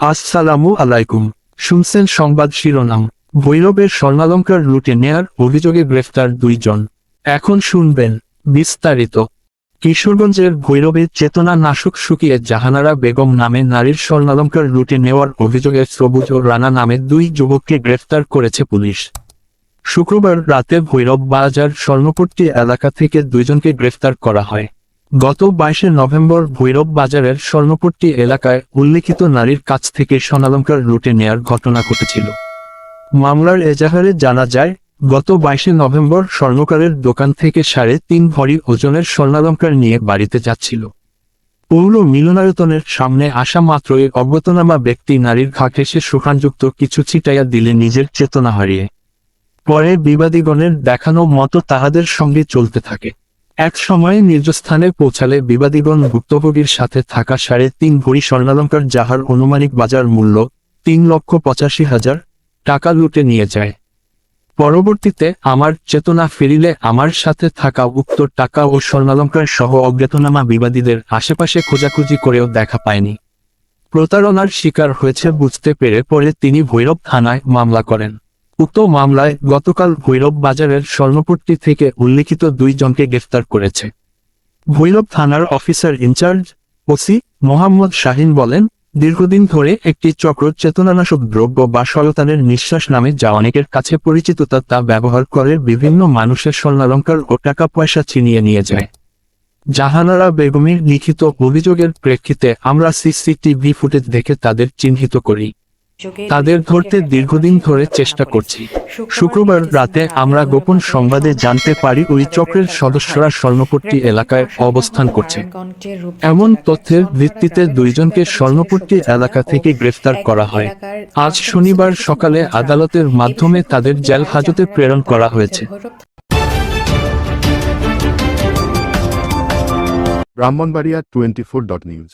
আসসালামু আলাইকুম। শুনছেন সংবাদ শিরোনাম। ভৈরবের স্বর্ণালঙ্কার লুটে নেয়ার অভিযোগে গ্রেফতার দুইজন। এখন শুনবেন বিস্তারিত। কিশোরগঞ্জের ভৈরবে চেতনা নাশক শুকিয়ে জাহানারা বেগম নামে নারীর স্বর্ণালঙ্কার লুটে নেওয়ার অভিযোগে সবুজ ও রানা নামে দুই যুবককে গ্রেফতার করেছে পুলিশ। শুক্রবার রাতে ভৈরব বাজার স্বর্ণপট্টি এলাকা থেকে দুইজনকে গ্রেফতার করা হয়। গত বাইশে নভেম্বর ভৈরব বাজারের স্বর্ণপট্টি এলাকায় উল্লিখিত নারীর কাছ থেকে স্বর্ণালঙ্কার লুটে নেয়ার ঘটনা ঘটেছিল। মামলার এজাহারে জানা যায়, গত বাইশে নভেম্বর স্বর্ণকারের দোকান থেকে সাড়ে তিন ভরি ওজনের স্বর্ণালঙ্কার নিয়ে বাড়িতে যাচ্ছিল। পৌর মিলনায়তনের সামনে আসা মাত্রই অজ্ঞাতনামা ব্যক্তি নারীর ঘা ঘেঁষে সুখানযুক্ত কিছু ছিটাইয়া দিলে নিজের চেতনা হারিয়ে। পরে বিবাদীগণের দেখানো মতো তাহাদের সঙ্গে চলতে থাকে। এক সময়ে নিজ স্থানে পৌঁছালে বিবাদীগণ ভুক্তভোগীর সাথে থাকা সাড়ে তিন ভরি স্বর্ণালঙ্কার যাহার অনুমানিক বাজার মূল্য তিন লক্ষ পঁচাশি হাজার টাকা লুটে নিয়ে যায়। পরবর্তীতে আমার চেতনা ফিরিলে আমার সাথে থাকা উক্ত টাকা ও স্বর্ণালঙ্কার সহ অজ্ঞাতনামা বিবাদীদের আশেপাশে খোঁজাখুঁজি করেও দেখা পায়নি। প্রতারণার শিকার হয়েছে বুঝতে পেরে পরে তিনি ভৈরব থানায় মামলা করেন। উক্ত মামলায় গতকাল ভৈরব বাজারের স্বর্ণপট্টি থেকে উল্লিখিত দুইজনকে গ্রেফতার করেছে। ভৈরব থানার officer in charge OC Mohammad Shahin বলেন, দীর্ঘদিন ধরে একটি চক্র চেতনানাশক দ্রব্য বা শয়তানের নিঃশ্বাস নামে যা অনেকের কাছে পরিচিত তা তা ব্যবহার করে বিভিন্ন মানুষের স্বর্ণালঙ্কার ও টাকা পয়সা ছিনিয়ে নিয়ে যায়। জাহানারা বেগমের লিখিত অভিযোগের প্রেক্ষিতে আমরা সিসিটিভি ফুটেজ দেখে তাদের চিহ্নিত করি। তাদের ধরতে দীর্ঘদিন ধরে চেষ্টা করছি। শুক্রবার রাতে আমরা গোপন সংবাদে জানতে পারি ওই চক্রের সদস্যরা স্বর্ণপট্টি এলাকায় অবস্থান করছে। এমন তথ্যের ভিত্তিতে দুইজনকে স্বর্ণপট্টি এলাকা থেকে গ্রেফতার করা হয়। আজ শনিবার সকালে আদালতের মাধ্যমে তাদের জেল হাজতে প্রেরণ করা হয়েছে। Brahmanbaria twenty four dot news.